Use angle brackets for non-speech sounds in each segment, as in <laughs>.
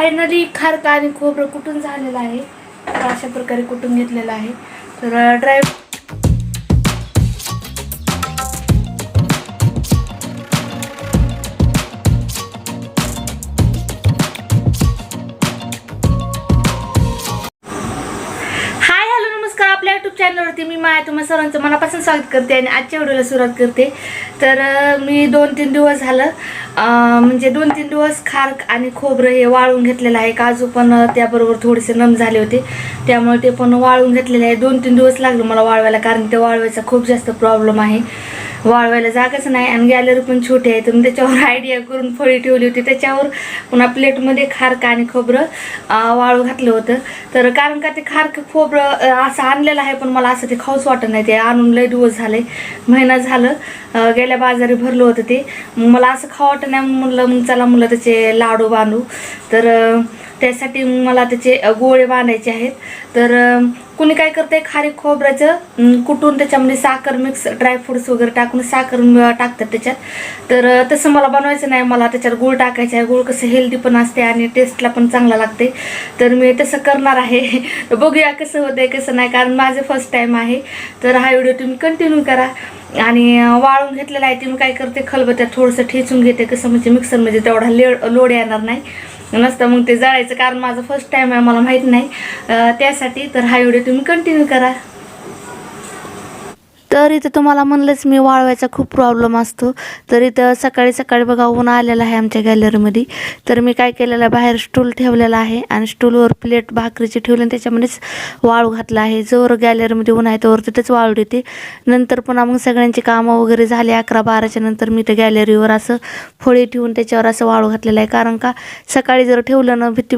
Finally खारका आणि खोबरं कुठून झालेलं आहे? तर अशा प्रकारे कुटून घेतलेलं आहे? तर ड्राय चॅनलवरती तुम्हा सर्वांचं मनापासून स्वागत करते आणि आजच्या व्हिडिओला सुरुवात करते. तर मी दोन तीन दिवस झालं म्हणजे दोन तीन दिवस खार आणि खोबरं हे वाळून घेतलेलं आहे. काजू पण त्याबरोबर थोडेसे नम झाले होते. त्यामुळे ते पण वाळून घेतलेले आहे. दोन तीन दिवस लागले मला वाळवायला कारण ते वाळवायचा खूप जास्त प्रॉब्लेम आहे. वाळवायला जागाच नाही आणि गॅलरी पण छोटी आहे. तर मी त्याच्यावर आयडिया करून फळी ठेवली होती. त्याच्यावर पुन्हा प्लेटमध्ये खारकं आणि खोबरं वाळू घातलं होतं. तर कारण का ते खारकं खोबरं असं आणलेलं आहे पण मला असं ते खाऊच वाटत नाही. ते आणून लय दिवस झाले. महिना झालं गेल्या बाजारी भरलं होतं ते. मग मला असं खाऊ वाटत नाही. म्हणलं मग चला म्हणलं त्याचे लाडू बांधू. तर त्यासाठी मला त्याचे गोळे बांधायचे आहेत. तर कुणी काय करते खारी खोबऱ्याचं कुठून कुटून त्याच्यामध्ये साखर मिक्स ड्रायफ्रुट्स वगैरे टाकून साखर टाकतात त्याच्यात. तर तसं मला बनवायचं नाही. मला त्याच्यात गुळ टाकायचं आहे. गुळ कसं हेल्दी पण असते आणि टेस्टला पण चांगला लागते तर मी तसं करणार आहे. <laughs> बघूया कसं होतंय कसं नाही. कारण माझं फर्स्ट टाईम आहे. तर हा व्हिडिओ तुम्ही कंटिन्यू करा. आणि वाळून घेतलेला आहे. ती मी काय करते खलबत्या थोडंसं ठेचून घेते. कसं म्हणजे मिक्सरमध्ये तेवढा लेड लोड येणार नाही. नसतं मग ते जळायचं कारण माझं फर्स्ट टाईम आहे मला माहीत नाही. त्यासाठी तर हा व्हिडिओ तुम्ही कंटिन्यू करा. तर इथं तुम्हाला म्हणलंच मी वाळवायचा खूप प्रॉब्लेम असतो. तर इथं सकाळी सकाळी बघा ऊन आलेलं आहे आमच्या गॅलरीमध्ये तर मी काय केलेलं आहे बाहेर स्टूल ठेवलेला आहे आणि स्टूलवर प्लेट भाकरीची ठेवली आणि त्याच्यामध्येच वाळू घातला आहे. जोर गॅलरीमध्ये ऊन आहे तोवर तिथेच वाळू देते. नंतर पुन्हा मग सगळ्यांची कामं वगैरे झाली अकरा बाराच्या नंतर मी ते गॅलरीवर असं फळी ठेवून त्याच्यावर असं वाळू घातलेलं आहे. कारण का सकाळी जर ठेवलं ना भीती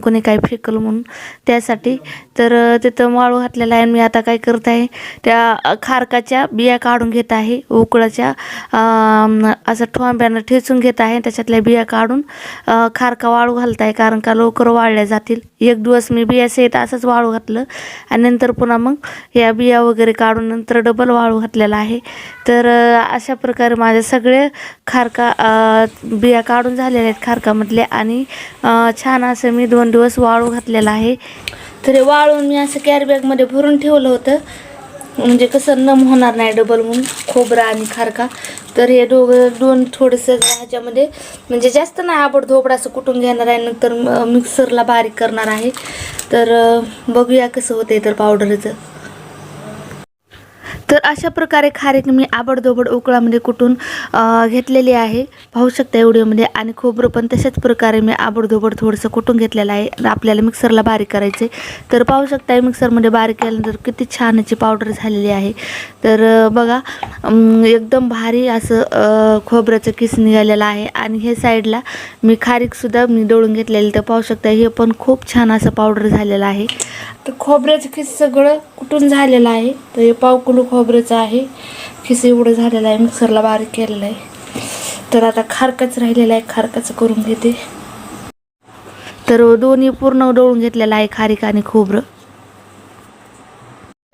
कोणी काय फेकल म्हणून. त्यासाठी तर तिथं वाळू घातलेला आहे मी आता काय करत आहे त्या खार खारकाच्या बिया काढून घेत आहे. उकळाच्या असं ठोंब्यानं ठेचून घेत आहे. त्याच्यातल्या बिया काढून खारका वाळू घालत आहे कारण का लवकर वाळल्या जातील. एक दिवस मी बिया सहित असंच वाळू घातलं. आणि नंतर पुन्हा मग या बिया वगैरे काढून नंतर डबल वाळू घातलेला आहे. तर अशा प्रकारे माझे सगळे खारका बिया काढून झालेल्या आहेत खारकामधले आणि छान असं मी दोन दिवस वाळू घातलेलं आहे. तर वाळून मी असं कॅरीबॅगमध्ये भरून ठेवलं होतं. म्हणजे कसं नम होणार नाही डबल म्हणून खोबरा आणि खारका. तर हे दोघं दोन थोडंसं ह्याच्यामध्ये म्हणजे जास्त नाही आपण धोपडा असं कुटून घेणार आहे नंतर मिक्सरला बारीक करणार आहे. तर बघूया कसं होतं तर पावडरचं तर अशा प्रकारे खारीक मी आबडधोबड उकळामध्ये कुटून घेतलेली आहे. पाहू शकता एवढीमध्ये आणि खोबरं पण तशाच प्रकारे मी आबडधोबड थोडंसं कुटून घेतलेलं आहे आपल्याला मिक्सरला बारीक करायचे तर पाहू शकता मिक्सरमध्ये बारीक केल्यानंतर किती छान याची पावडर झालेली आहे. तर बघा एकदम भारी असं खोबऱ्याचं किस निघालेलं आहे. आणि हे साईडला मी खारीकसुद्धा मी दळून घेतलेलं तर पाहू शकता हे पण खूप छान असं पावडर झालेलं आहे. तर खोबऱ्याचं खिस सगळं कुठून झालेलं आहे? तर हे पाव किलो खोबऱ्याचं आहे. खिस एवढं झालेलं आहे मिक्सरला बारीक केलेलं आहे. तर आता खारकाच राहिलेलं आहे खारकाचं करून घेते. तर दोन्ही पूर्ण डोळून घेतलेलं आहे खारीक आणि खोबरं.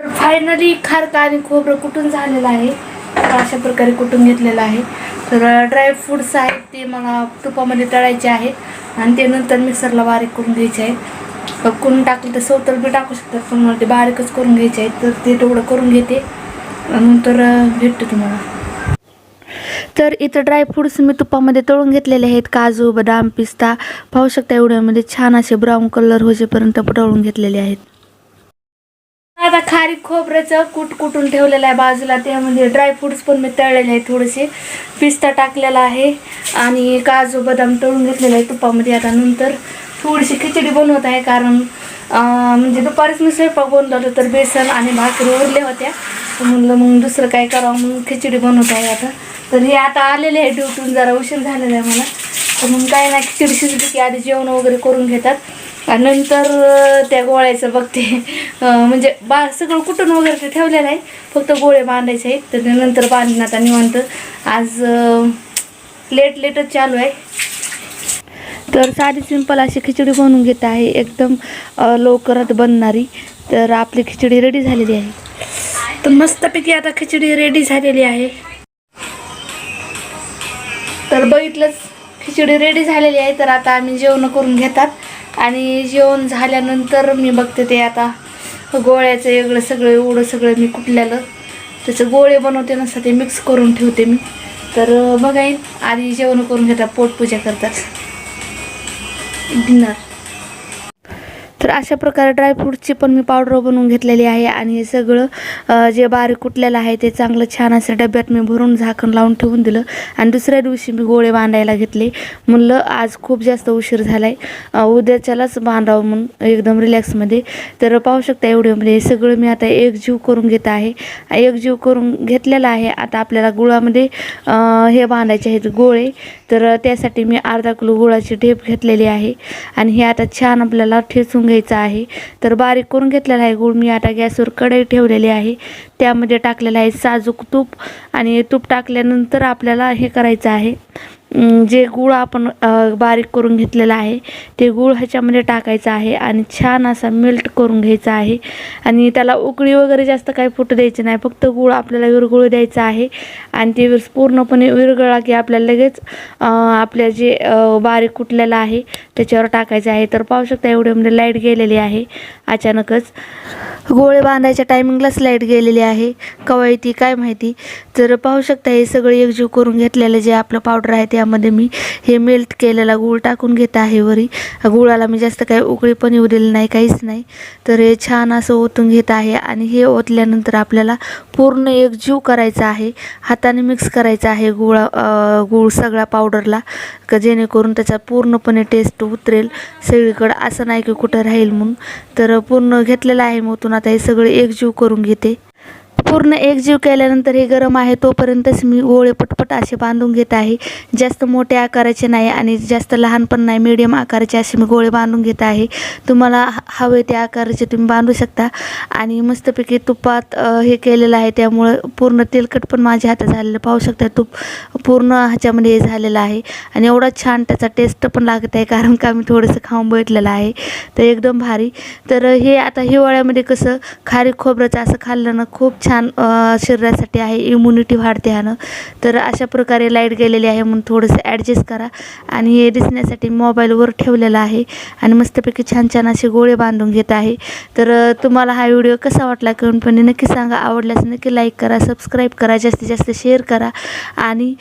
तर फायनली खारका आणि खोबरं कुठून झालेलं आहे? तर अशा प्रकारे कुठून घेतलेलं आहे. तर ड्रायफ्रूट्स आहेत ते मला तुपामध्ये तळायचे आहेत. आणि ते नंतर मिक्सरला बारीक करून घ्यायचे आहेत. कोण टाकलं तर सवतर बी टाकू शकतात पण मला ते बारीकच करून घ्यायचे आहेत तर ते तेवढं करून घेते. नंतर भेटते तुम्हाला. तर इथं ड्रायफ्रूट्स मी तुपामध्ये तळून घेतलेले आहेत. काजू बदाम पिस्ता पाहू शकता एवढ्यामध्ये छान असे ब्राऊन कलर होजेपर्यंत तळून घेतलेले आहेत. आता खारीक खोबऱ्याचं कूट कुटून ठेवलेलं आहे बाजूला त्यामध्ये ड्रायफ्रुट्स पण मी तळलेले आहेत थोडेसे. पिस्ता टाकलेला आहे आणि काजू बदाम तळून घेतलेले आहे तुपामध्ये. आता नंतर थोडीशी खिचडी बनवत आहे कारण म्हणजे दुपारीच मी स्वयंपाक बनवलं होता तर बेसन आणि भाकरी उरल्या होत्या. तर म्हणलं मग दुसरं काय करावं मग खिचडी बनवत आहे आता. तर हे आता आलेले आहे ड्युटून जरा उशीर झालेला आहे मला. तर मग काय नाही खिचडी शिजली की आधी जेवण वगैरे करून घेतात. आणि नंतर त्या गोळ्याचं बघते. म्हणजे बा सगळं कुठून वगैरे ते ठेवलेलं आहे. फक्त गोळे बांधायचे आहेत. तर नंतर बांधून आता निवांत. आज लेट लेटच चालू आहे. तर साधी सिंपल अशी खिचडी बनवून घेत आहे. एकदम लवकरात बनणारी. तर आपली खिचडी रेडी झालेली आहे. तर मस्तपैकी आता खिचडी रेडी झालेली आहे. तर बघितलंच खिचडी रेडी झालेली आहे. तर आता आम्ही जेवण करून घेतात. आणि जेवण झाल्यानंतर मी बघते ते आता गोळ्याचं वेगळं सगळं एवढं सगळं मी कुटल्यालं त्याचं गोळे बनवते नसतात ते मिक्स करून ठेवते मी. तर बघाईन आधी जेवण करून घेतात पोटपूजा करतात. Ignat. तर अशा प्रकारे ड्रायफ्रूटची पण मी पावडर बनवून घेतलेली आहे आणि हे सगळं जे बारीक कुटलेलं आहे ते चांगलं छान असं डब्यात मी भरून झाकण लावून ठेवून दिलं आणि दुसऱ्या दिवशी मी गोळे बांधायला घेतले. म्हणलं आज खूप जास्त उशीर झाला आहे उद्याच्यालाच बांधावं म्हणून एकदम रिलॅक्समध्ये तर पाहू शकता एवढ्यामध्ये म्हणजे हे सगळं मी आता एकजीव करून घेत आहे. एकजीव करून घेतलेला आहे. आता आपल्याला गुळामध्ये हे बांधायचे आहेत गोळे. तर त्यासाठी मी अर्धा किलो गुळाची ढेप घेतलेली आहे. आणि हे आता छान आपल्याला ठेचून घ्यायचं आहे. तर बारीक करून घेतलेला आहे गूळ. मी आता गॅसवर कढई ठेवलेली आहे. त्यामध्ये टाकलेलं आहे साजूक तूप आणि तूप टाकल्यानंतर आपल्याला हे करायचं आहे. जे गुळ आपण बारीक करून घेतलेला आहे ते गूळ ह्याच्यामध्ये टाकायचं आहे आणि छान असा मेल्ट करून घ्यायचा आहे. आणि त्याला उकळी वगैरे जास्त काही फुटू द्यायचं नाही फक्त गुळ आपल्याला विरघळू द्यायचा आहे. आणि ते विर पूर्णपणे विरघळला की आपल्याला लगेच आपल्या जे बारीक कुटलेलं आहे त्याच्यावर टाकायचं आहे. तर पाहू शकता एवढ्यामध्ये लाइट म्हणजे गेलेली आहे. अचानकच गोळे बांधायच्या टायमिंगलाच लाइट गेलेली आहे. कवायती ती काय माहिती? तर पाहू शकता हे सगळं एकजीव करून घेतलेलं जे आपलं पावडर आहे त्यामध्ये मी हे मेल्ट केलेला गूळ टाकून घेत आहे वरी. गुळाला मी जास्त काही उकळी पण येऊ दिलं नाही काहीच नाही. तर हे छान असं ओतून घेत आहे आणि हे ओतल्यानंतर आपल्याला पूर्ण एकजीव करायचा आहे. हाताने मिक्स करायचा आहे गुळा गूळ सगळ्या पावडरला का जेणेकरून त्याचा पूर्णपणे टेस्ट उतरेल सगळीकडं. असं नाही की कुठं राहील म्हणून. तर पूर्ण घेतलेलं आहे मग आता हे सगळे एकजीव करून घेते. पूर्ण एकजीव केल्यानंतर हे गरम आहे तोपर्यंतच मी गोळे पटपट असे बांधून घेत आहे. जास्त मोठे आकाराचे नाही आणि जास्त लहान पण नाही मीडियम आकाराचे असे मी गोळे बांधून घेत आहे. तुम्हाला ह- हवे त्या आकाराचे तुम्ही बांधू शकता. आणि मस्तपैकी तुपात हे केलेलं आहे त्यामुळं पूर्ण तेलकट पण माझ्या हातात झालेलं पाहू शकता तूप पूर्ण ह्याच्यामध्ये हे झालेलं आहे. आणि एवढा छान त्याचा टेस्ट पण लागत आहे कारण का मी थोडंसं खाऊन बघितलेलं आहे. तर एकदम भारी. तर हे आता हिवाळ्यामध्ये कसं खारीक खोबऱ्याचं असं खाल्लं ना खूप छान शरीरासाठी आहे इम्युनिटी वाढते ह्यानं. तर अशा प्रकारे लाइट गेलेली आहे म्हणून थोडंसं ॲडजस्ट करा. आणि हे दिसण्यासाठी मोबाईलवर ठेवलेलं आहे. आणि मस्तपैकी छान छान असे गोळे बांधून घेत आहे. तर तुम्हाला हा व्हिडिओ कसा वाटला कमेंटमध्ये नक्की सांगा. आवडल्यास नक्की लाईक करा सबस्क्राईब करा जास्तीत जास्त शेअर करा. आणि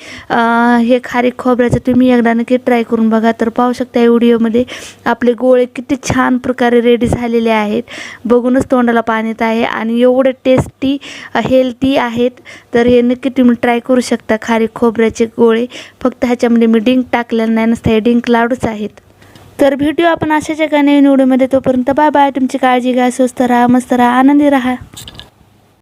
हे खारीक खोबऱ्याचं तुम्ही एकदा नक्की ट्राय करून बघा. तर पाहू शकता या व्हिडिओमध्ये आपले गोळे किती छान प्रकारे रेडी झालेले आहेत. बघूनच तोंडाला पाणी येत आहे. आणि एवढं टेस्टी हेल्दी आहेत. तर हे नक्की तुम्ही ट्राय करू शकता. खारी खोबऱ्याचे गोळे. फक्त ह्याच्यामध्ये मी डिंक टाकलेलं नाही नसतं हे डिंक लाडूच आहेत. तर भेटूया आपण अशाच एका नवीन व्हिडिओमध्ये तोपर्यंत बाय बाय तुमची काळजी घ्या स्वस्त राहा मस्त राहा आनंदी राहा.